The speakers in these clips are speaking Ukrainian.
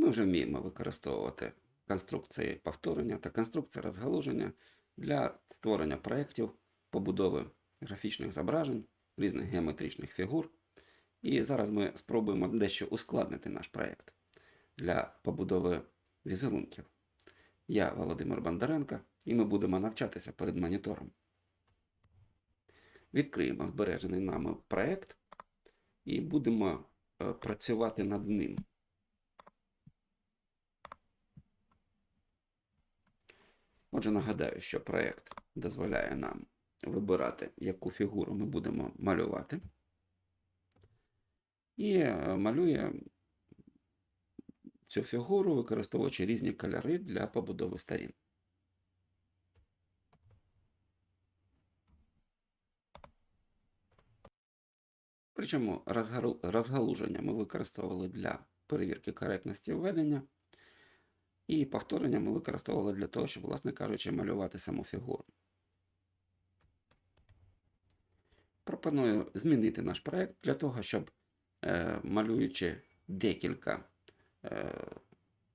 Ми вже вміємо використовувати конструкції повторення та конструкції розгалуження для створення проєктів побудови графічних зображень, різних геометричних фігур. І зараз ми спробуємо дещо ускладнити наш проєкт для побудови візерунків. Я Володимир Бондаренко, і ми будемо навчатися перед монітором. Відкриємо збережений нами проєкт і будемо е, працювати над ним. Отже, нагадаю, що проєкт дозволяє нам вибирати, яку фігуру ми будемо малювати. І е, малює цю фігуру, використовуючи різні кольори для побудови сторін. Причому розгалуження ми використовували для перевірки коректності введення, і повторення ми використовували для того, щоб, власне кажучи, малювати саму фігуру. Пропоную змінити наш проект для того, щоб, е, малюючи декілька е,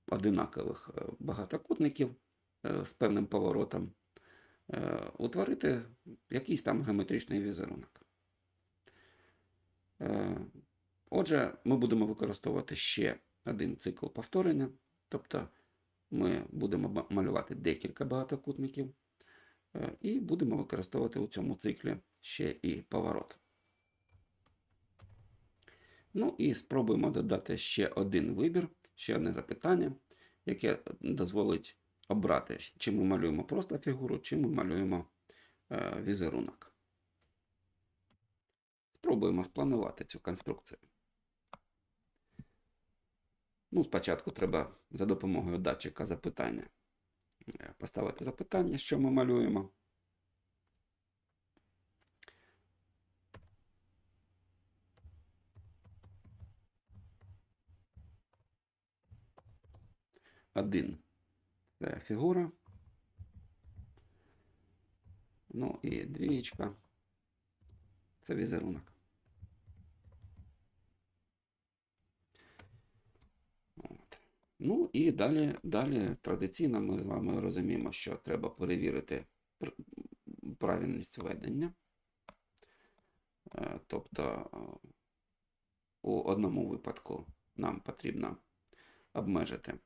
одинакових е, багатокутників з певним поворотом, утворити якийсь там геометричний візерунок. Отже, ми будемо використовувати ще один цикл повторення, тобто ми будемо малювати декілька багатокутників е, і будемо використовувати у цьому циклі ще і поворот. Ну і спробуємо додати ще один вибір, ще одне запитання, яке дозволить обрати, чи ми малюємо просто фігуру, чи ми малюємо е, візерунок. Спробуємо спланувати цю конструкцію. Ну, спочатку треба за допомогою датчика запитання е, поставити запитання, що ми малюємо. Один це фігура. Ну і двієчка це візерунок. Ну і далі, далі традиційно ми з вами розуміємо, що треба перевірити правильність ведення. Е, Тобто у одному випадку нам потрібно обмежити,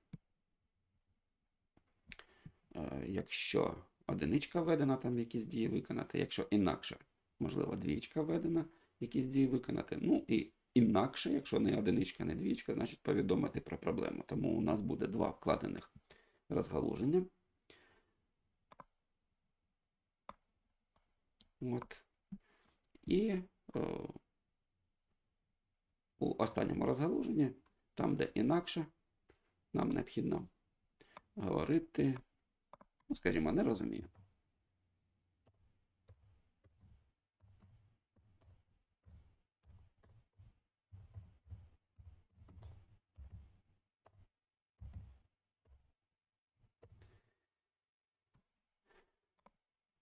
е, якщо одиничка введена, там якісь дії виконати, якщо інакше, можливо, двічка введена, якісь дії виконати. Ну і інакше, якщо не одиничка, не двічка, значить повідомити про проблему. Тому у нас буде два вкладених розгалуження. От. І е, у останньому розгалуженні, там, де інакше, нам необхідно говорити, ну, скажімо, не розумію.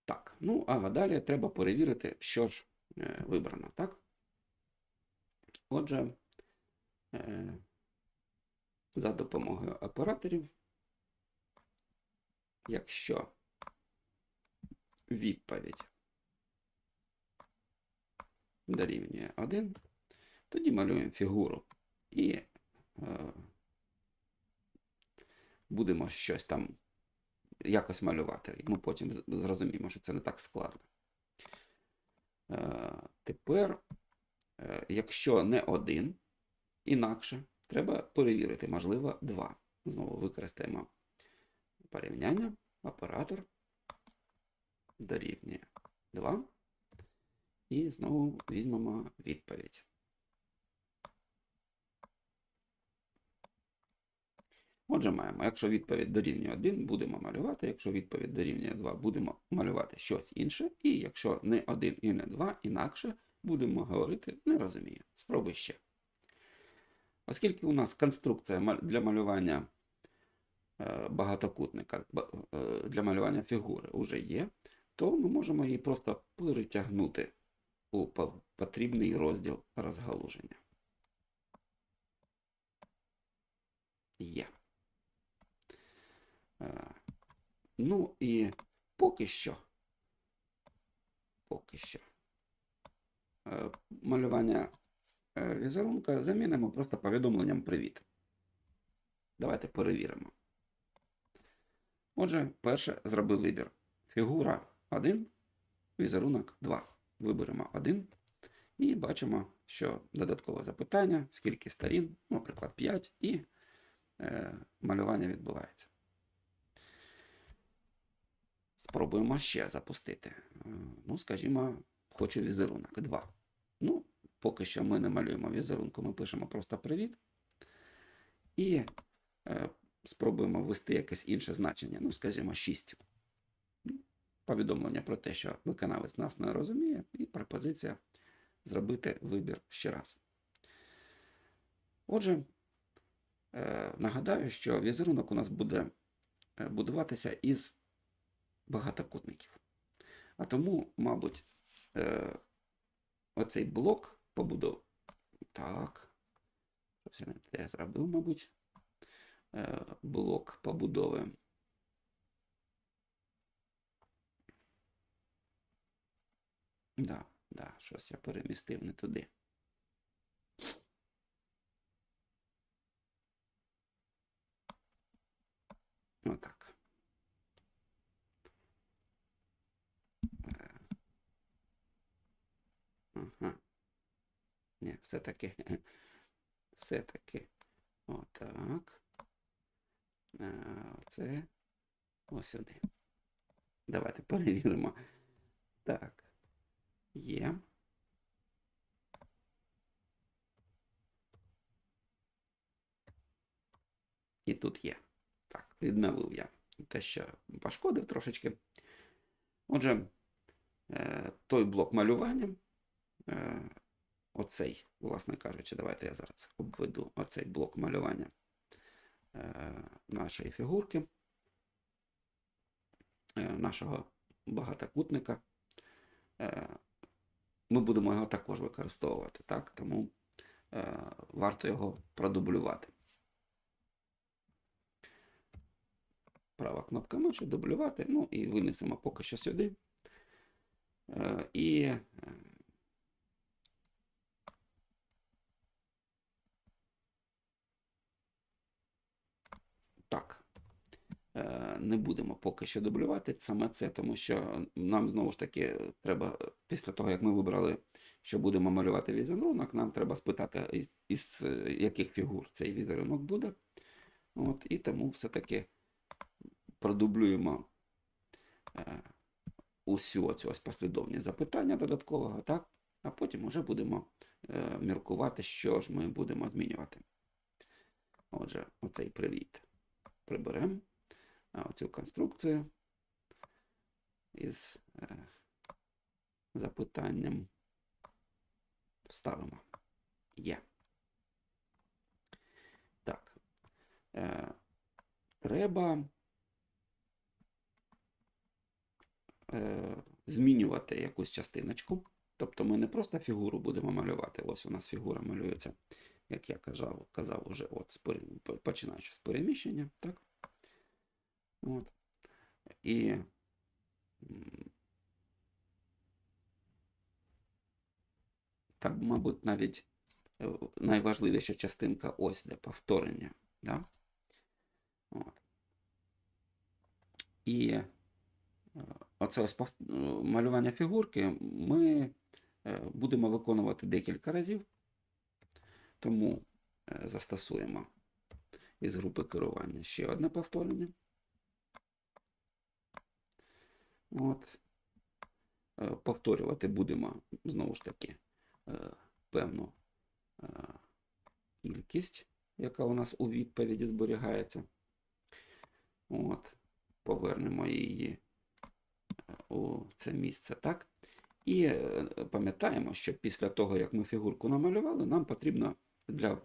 Так, ну а далі треба перевірити, що ж е, вибрано, так? Отже, е, за допомогою операторів, якщо відповідь дорівнює 1, тоді малюємо фігуру і е, будемо щось там якось малювати. Ми потім зрозуміємо, що це не так складно. Е, Тепер, е, якщо не один, інакше, треба перевірити, можливо, два. Знову використаємо порівняння, оператор дорівнює 2. І знову візьмемо відповідь. Отже, маємо, якщо відповідь дорівнює 1, будемо малювати, якщо відповідь дорівнює 2, будемо малювати щось інше, і якщо не 1 і не 2, інакше будемо говорити не розумію. Спробуй ще. Оскільки у нас конструкція для малювання е, багатокутника, е, для малювання фігури вже є, то ми можемо її просто перетягнути у потрібний розділ розгалуження. Є. Ну і поки що. Поки що. е, Малювання е, візерунка замінимо просто повідомленням привіт. Давайте перевіримо. Отже, перше зробив вибір. Фігура 1, візерунок 2. Виберемо 1 і бачимо, що додаткове запитання, скільки сторін, наприклад, 5, і е, малювання відбувається. Спробуємо ще запустити. Е, Ну, скажімо, хочу візерунок 2. Ну, поки що ми не малюємо візерунку, ми пишемо просто привіт. І е, спробуємо ввести якесь інше значення. Ну, скажімо, 6. Повідомлення про те, що виконавець нас не розуміє, і пропозиція зробити вибір ще раз. Отже, е, нагадаю, що візерунок у нас буде будуватися із багатокутників. А тому, мабуть, е, оцей блок побудов. Так. Щось я не зробив, мабуть. Е, блок побудови. Да, да, щось я перемістив не туди. Отак. Ага. Ні, все-таки. Все-таки. Отак. Е, Оце. Ось сюди. Давайте перевіримо. Так. Є. І тут є. Так, відновив я те, що пошкодив трошечки. Отже, е, той блок малювання, оцей, власне кажучи, давайте я зараз обведу оцей блок малювання е, нашої фігурки, е, нашого багатокутника. Е, ми будемо його також використовувати, так? тому е, варто його продублювати. Права кнопка миші, дублювати, ну і винесемо поки що сюди. Е, і е, так. Е, Не будемо поки що дублювати саме це, тому що нам знову ж таки треба, після того, як ми вибрали, що будемо малювати візерунок, нам треба спитати, із, із е, яких фігур цей візерунок буде. От, І тому все-таки продублюємо е, усю оцю ось послідовність запитання додаткового, так? а потім вже будемо е, міркувати, що ж ми будемо змінювати. Отже, оцей привіт приберемо оцю конструкцію із е, запитанням вставимо. Є. Так. Е, треба е, змінювати якусь частиночку. Тобто ми не просто фігуру будемо малювати. Ось у нас фігура малюється, як я казав, казав уже от, починаючи з переміщення. Так? От. І там, мабуть, навіть е, найважливіша частинка ось де повторення. Да? От. І оце ось малювання фігурки ми е, будемо виконувати декілька разів, тому е, застосуємо із групи керування ще одне повторення. От. Е, Повторювати будемо знову ж таки е, певну е, кількість, яка у нас у відповіді зберігається. От. Повернемо її у це місце, так? І пам'ятаємо, що після того, як ми фігурку намалювали, нам потрібно для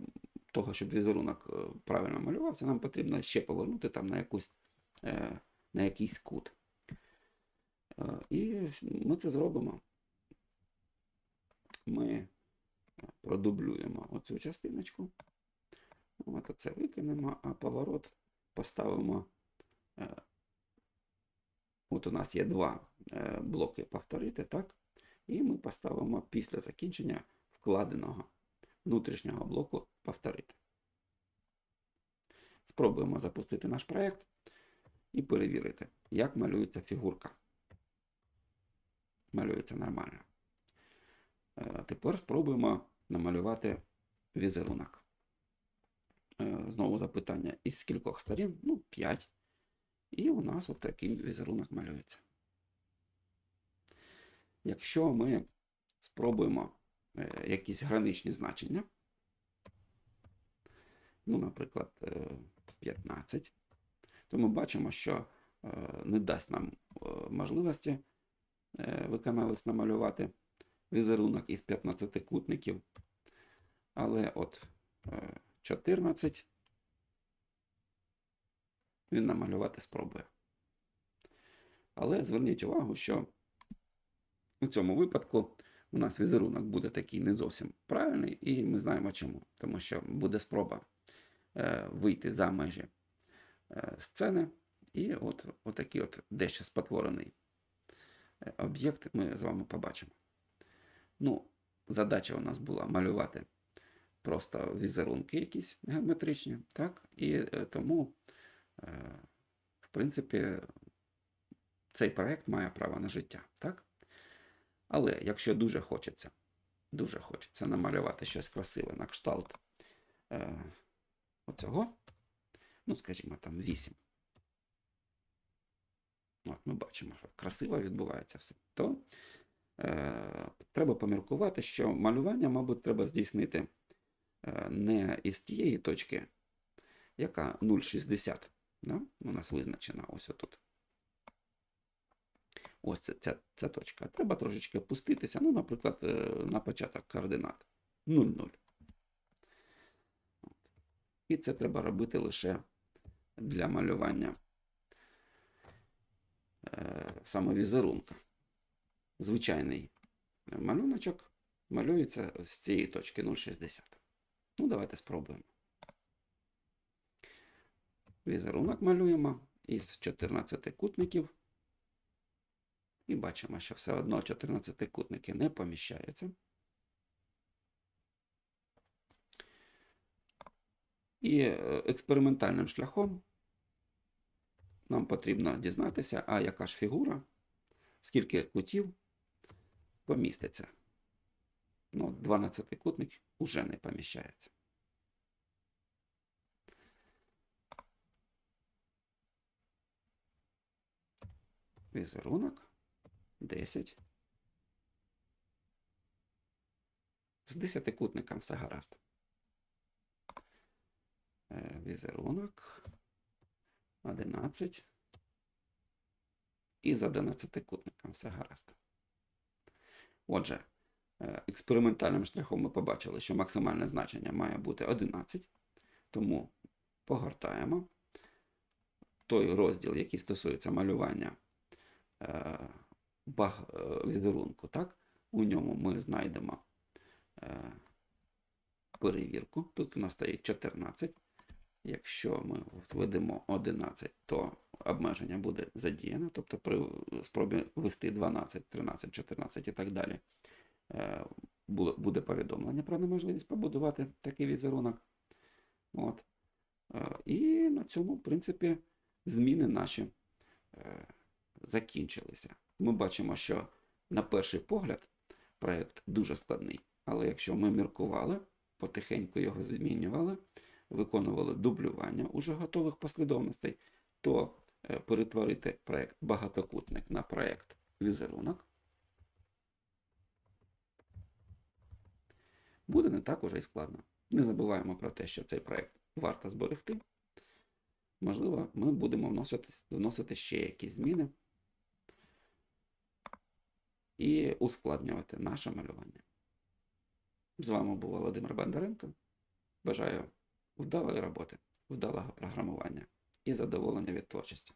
того, щоб візерунок правильно малювався, нам потрібно ще повернути там на, якусь, на якийсь кут. І ми це зробимо. Ми продублюємо оцю частиночку. От оце викинемо, а поворот поставимо е, От у нас є два е, блоки повторити, так? І ми поставимо після закінчення вкладеного внутрішнього блоку повторити. Спробуємо запустити наш проєкт і перевірити, як малюється фігурка. Малюється нормально. Е, Тепер спробуємо намалювати візерунок. Е, Знову запитання із скількох сторін? Ну, 5. І у нас от такий візерунок малюється. Якщо ми спробуємо е, якісь граничні значення, ну, наприклад, е, 15, то ми бачимо, що не дасть нам можливості е, виконавець намалювати візерунок із 15 кутників. Але от е, 14 він намалювати спробує. Але зверніть увагу, що у цьому випадку у нас візерунок буде такий не зовсім правильний, і ми знаємо чому. Тому що буде спроба е, вийти за межі е, сцени, і от отакий от дещо спотворений е, об'єкт ми з вами побачимо. Ну, задача у нас була малювати просто візерунки якісь геометричні, так? І е, тому, е, в принципі, цей проект має право на життя, так? Але якщо дуже хочеться, дуже хочеться намалювати щось красиве на кшталт е, оцього, ну, скажімо, там 8. От ми бачимо, що красиво відбувається все. То е, треба поміркувати, що малювання, мабуть, треба здійснити е, не із тієї точки, яка 0,60. Да? У нас визначена ось отут. Ось це, ця, ця точка. Треба трошечки опуститися, ну, наприклад, е, на початок координат 0,0. От. І це треба робити лише для малювання саме візерунка. Звичайний малюночок малюється з цієї точки 0,60. Ну, давайте спробуємо. Візерунок малюємо із 14 кутників. І бачимо, що все одно 14 кутники не поміщаються. І е, експериментальним шляхом нам потрібно дізнатися, а яка ж фігура, скільки кутів поміститься. Ну, 12 кутник уже не поміщається. Візерунок 10. З десятикутником все гаразд. Е, Візерунок 11. І з 11-кутником все гаразд. Отже, е, експериментальним шляхом ми побачили, що максимальне значення має бути 11. Тому погортаємо той розділ, який стосується малювання е, е, візерунку. У ньому ми знайдемо перевірку. Тут у нас стоїть 14. Якщо ми введемо 11, то обмеження буде задіяно, тобто при спробі ввести 12, 13, 14 і так далі, е, буде повідомлення про неможливість побудувати такий візерунок. От. Е, І на цьому, в принципі, зміни наші е, закінчилися. Ми бачимо, що на перший погляд проєкт дуже складний, але якщо ми міркували, потихеньку його змінювали, виконували дублювання уже готових послідовностей, то е, перетворити проєкт багатокутник на проєкт візерунок буде не так уже й складно. Не забуваємо про те, що цей проєкт варто зберегти. Можливо, ми будемо вносити, вносити ще якісь зміни і ускладнювати наше малювання. З вами був Володимир Бондаренко. Бажаю вдалої роботи, вдалого програмування і задоволення від творчості.